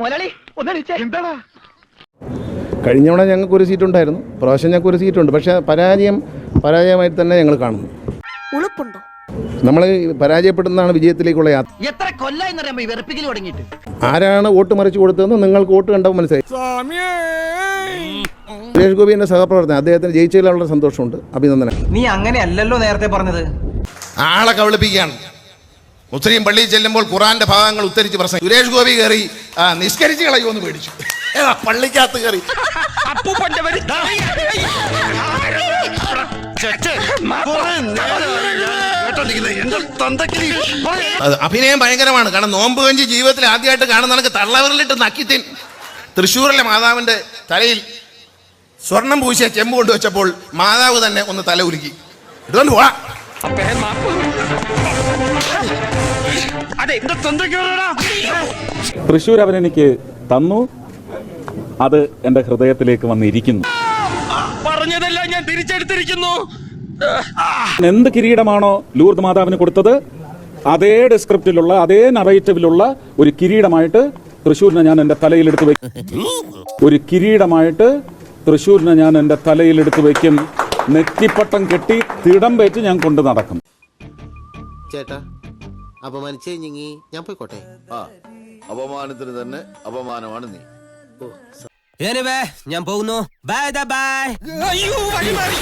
മുതലാളി ഒന്നടിച്ചേ എന്താടാ? കഴിഞ്ഞ തവണ ഞങ്ങൾക്ക് ഒരു സീറ്റ് ഉണ്ടായിരുന്നു. പ്രാവശ്യം ഞങ്ങൾക്ക് ഒരു സീറ്റ് ഉണ്ട്. പക്ഷേ പരാജയം പരാജയമായിട്ട് തന്നെ ഞങ്ങൾ കാണുന്നു. ഉളുപ്പുണ്ടോ? നമ്മൾ പരാജയപ്പെടുന്നതാണ് വിജയത്തിലേക്കുള്ള യാത്ര. എത്ര കൊല്ലായി അറിയാമോ ഈ വെറുപ്പിക്കൽ തുടങ്ങിയിട്ട്? ആരാണ് വോട്ട് മറിച്ചു കൊടുത്തതെന്ന് നിങ്ങൾക്ക് വോട്ട് കണ്ടപ്പോൾ മനസ്സിലായി. സുരേഷ് ഗോപി എന്റെ സഹപ്രവർത്തകൻ അദ്ദേഹത്തിന് ജയിച്ചതിൽ വളരെ സന്തോഷമുണ്ട്. അഭിനന്ദനം നീ അങ്ങനെയല്ലല്ലോ നേരത്തെ പറഞ്ഞത്. ആളെ കബളിപ്പിക്കുകയാണ്. മുസ്ലിം പള്ളിയിൽ ചെല്ലുമ്പോൾ ഖുറാന്റെ ഭാഗങ്ങൾ ഉത്തരിച്ച് പ്രസംഗം സുരേഷ് ഗോപി കയറി ആ, നിസ്കരിച്ച് എന്ന് പേടിച്ചു. ഏതാ പള്ളിക്കകത്ത് കയറി? അത് അഭിനയം ഭയങ്കരമാണ്. കാരണം നോമ്പ് കഞ്ചി ജീവിതത്തിൽ ആദ്യമായിട്ട് കാണുന്ന നിനക്ക് തള്ളവരിലിട്ട് നക്കിത്തിൻ. തൃശ്ശൂരിലെ മാതാവിന്റെ തലയിൽ സ്വർണം പൂശിയ ചെമ്പ് കൊണ്ടുവച്ചപ്പോൾ മാതാവ് തന്നെ ഒന്ന് തല ഉരുക്കി ഇതുകൊണ്ട് പോവാ. തൃശ്ശൂർ അവൻ എനിക്ക് തന്നു. അത് എന്റെ ഹൃദയത്തിലേക്ക് വന്നിരിക്കുന്നു. പറഞ്ഞതെല്ലാം ഞാൻ തിരിച്ചെടുത്തിരിക്കുന്നു. എന്ത് കിരീടമാണോ ലൂർദ് മാതാവിന് കൊടുത്തത്? അതേ ഡിസ്ക്രിപ്റ്റിലുള്ള അതേ നറേറ്റീവിലുള്ള ഒരു കിരീടമായിട്ട് തൃശ്ശൂരിനെ ഞാൻ എന്റെ തലയിലെടുത്ത് വയ്ക്കും ഒരു കിരീടമായിട്ട് തൃശ്ശൂരിനെ ഞാൻ എന്റെ തലയിലെടുത്ത് വയ്ക്കും. നെറ്റിപ്പട്ടം കെട്ടി തിടം വെച്ച് ഞാൻ കൊണ്ട് നടക്കും. ചേട്ടാ അപമാനിച്ചേ ഞങ്ങി ഞാൻ പോയിക്കോട്ടെ. ആ അപമാനത്തിന് തന്നെ അപമാനമാണ് നീ. ഞാൻ പോകുന്നു. ബൈ ബൈ അയ്യോ വഴി മാറി.